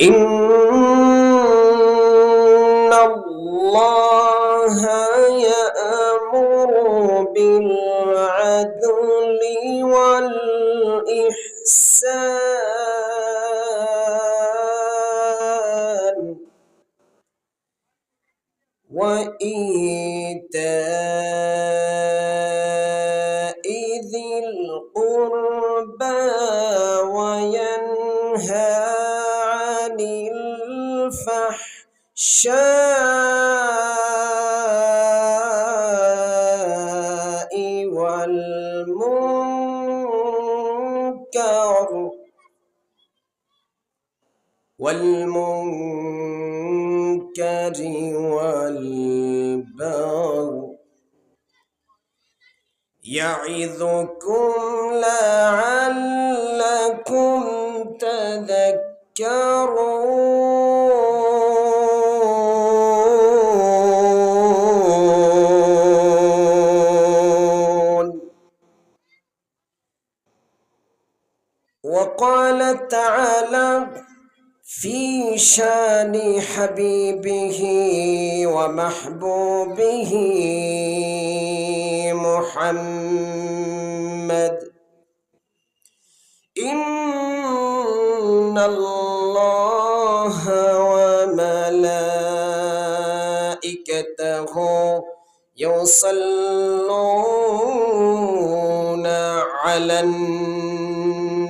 إن الله يأمر بالعدل والإحسان وإيتاء ذي القربى وينهى الفحشاء والمنكر والمنكر والبغي يعظكم لعلكم تذكرون تعالى في شان حبيبه ومحبوبه محمد. إن الله وملائكته يصلون على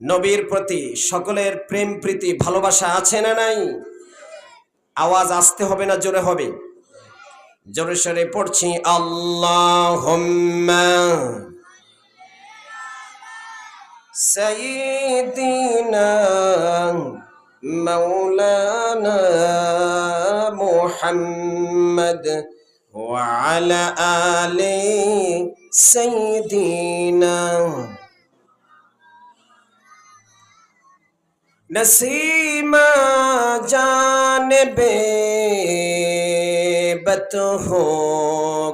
নবীর প্রতি সকলের প্রেম প্রীতি ভালোবাসা আছে না নাই আওয়াজ আসতে হবে না জোরে হবে জোরে সরে পড়ছি আল্লাহ سيدنا مولانا محمد وعلى آل سيدنا نسیم جانب بت ہو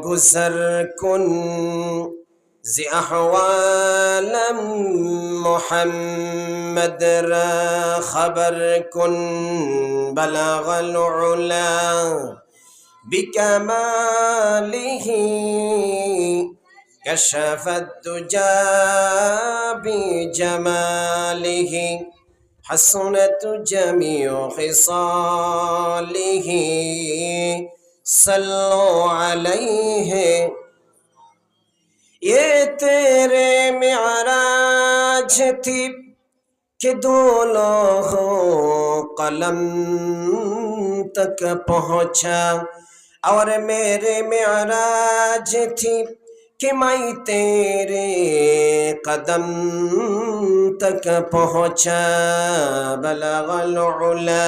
گزر کن أحوال محمد را خبر کن بلغ العلا بكماله كشف الدجى بجماله حسنت جمیع خصالہ صلو علیہ یہ تیرے معراج تھی کہ دولوں ہو قلم تک پہنچا اور میرے معراج تھی کہ میں تیرے قدم تک پہنچا بلغ العلا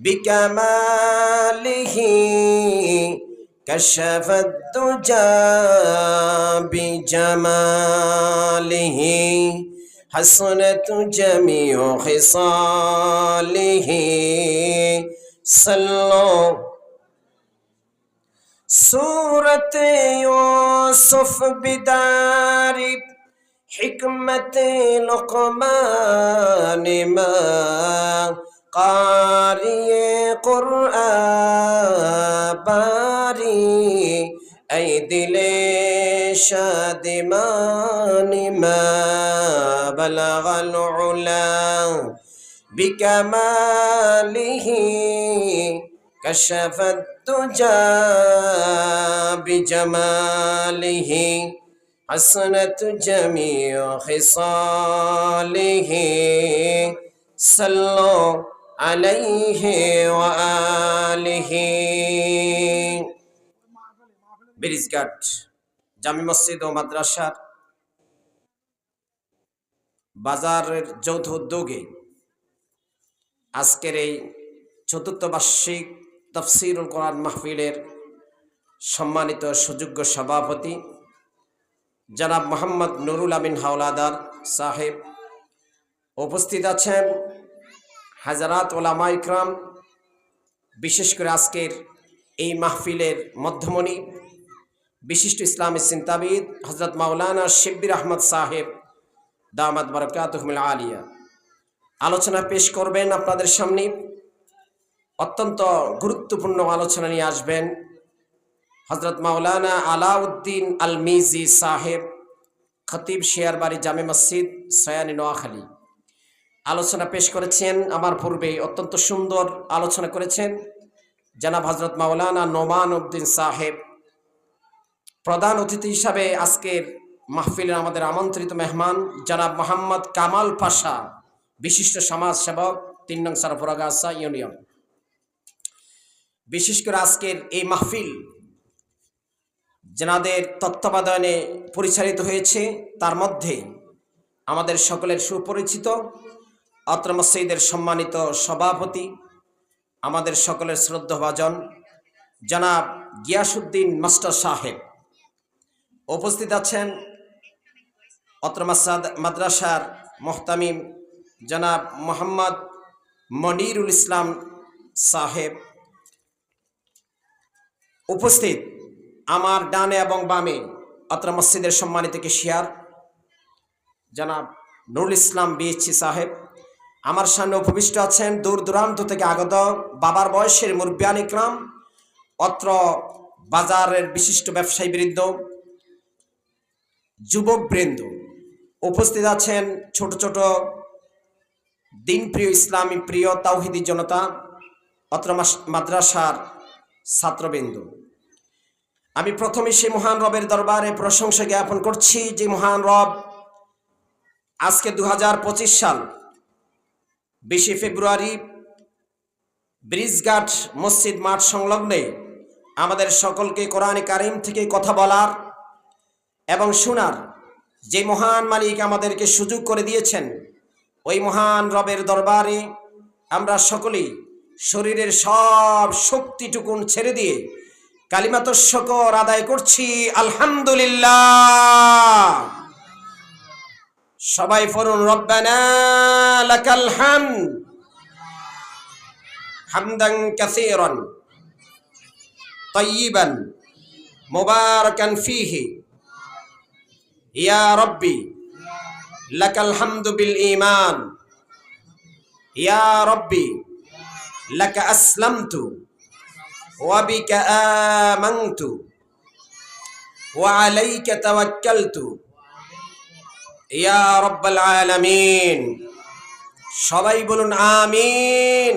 بكماله كشف الدجا بجماله حسنت جميع خصاله صلوا سورة يوسف بداری حكمة لقمان ما قاري قرآن باري ای دل شادمان ما بلغ العلا بكماله. كشف الدجى بجماله حسنت جميع خصاله صلوا عليه وآله ব্রিজঘাট জামি মসজিদ ও মাদ্রাসার বাজারের যৌথ উদ্যোগে আজকের এই চতুর্থ বার্ষিক তফসিরুল কোরআন মাহফিলের সম্মানিত সুযোগ্য সভাপতি, জনাব মোহাম্মদ নুরুল আমিন হাওলাদার সাহেব। উপস্থিত আছেন হাজারাত ওলামা ইকরাম, বিশেষ করে আজকের এই মাহফিলের মধ্যমণি, বিশিষ্ট ইসলামী চিন্তাবিদ হজরত মাওলানা শিব্বির আহমদ সাহেব দামাদ বরকাতহমিল আলিয়া। আলোচনা পেশ করবেন আপনাদের সামনে। অত্যন্ত গুরুত্বপূর্ণ আলোচনা নিয়ে আসবেন হজরত মাওলানা আলাউদ্দিন আল মিজি সাহেব, খতিব শেয়ারবাড়ি জামে মসজিদ, সয়ানি নোয়াখালী। আলোচনা পেশ করেছেন, আমার পূর্বে অত্যন্ত সুন্দর আলোচনা করেছেন জনাব হজরত মাওলানা নোমান উদ্দিন সাহেব। প্রধান অতিথি হিসাবে আজকের মাহফিলের আমাদের আমন্ত্রিত মেহমান জানাব মোহাম্মদ কামাল পাশা, বিশিষ্ট সমাজ সেবক, তিন নং সারফরাগাসা ইউনিয়ন। বিশেষ করে আজকের এই মাহফিল যেনাদের তত্ত্বাবধানে পরিচালিত হয়েছে, তার মধ্যে আমাদের সকলের সুপরিচিত অত্র মসজিদের সম্মানিত সভাপতি, আমাদের সকলের শ্রদ্ধাভাজন জনাব গিয়াসুদ্দিন মাস্টার সাহেব। উপস্থিত আছেন অত্র মাদ্রাসার মোহতামিম জনাব মোহাম্মদ মনিরুল ইসলাম সাহেব। উপস্থিত আমার ডানে এবং বামে অত্র মসজিদের সম্মানিত কেশিয়ার, জনাব নুরুল ইসলাম বিএসসি সাহেব। আমার সামনে উপবিষ্ট আছেন দূর দূরান্ত থেকে আগত বাবার বয়সের মুরব্বিয়ান ইকরাম, অত্র বাজারের বিশিষ্ট ব্যবসায়ী বৃন্দ যুবক বৃন্দ উপস্থিত আছেন ছোট ছোট দিনপ্রিয় ইসলামী প্রিয় তাওহিদি জনতা, অত্র মাদ্রাসার ছাত্রবৃন্দ। আমি প্রথমে সেই মহান রবের দরবারে প্রশংসা জ্ঞাপন করছি, যে মহান রব আজকে দু পঁচিশ সাল বিশে ফেব্রুয়ারি ব্রিজঘাট মসজিদ মাঠ সংলগ্নে আমাদের সকলকে কোরআনে কারিম থেকে কথা বলার এবং শোনার যে মহান মালিক আমাদেরকে সুযোগ করে দিয়েছেন, ওই মহান রবের দরবারে আমরা সকলেই শরীরের সব শক্তিটুকুন ছেড়ে দিয়ে কালিমাত শকর আদায় করছি আলহামদুলিল্লাহ সবাই পড়ুন রব্বানা লাকাল হামদ হামদান কাসীরান طيبا مباركا فيه يا ربي لك الحمد بالإيمان লাকা আসলামতু ওয়া বিকা আমানতু ওয়া আলাইকা তাওয়াক্কালতু। ইয়া রাব্বাল আলামিন সবাই বলুন আমিন।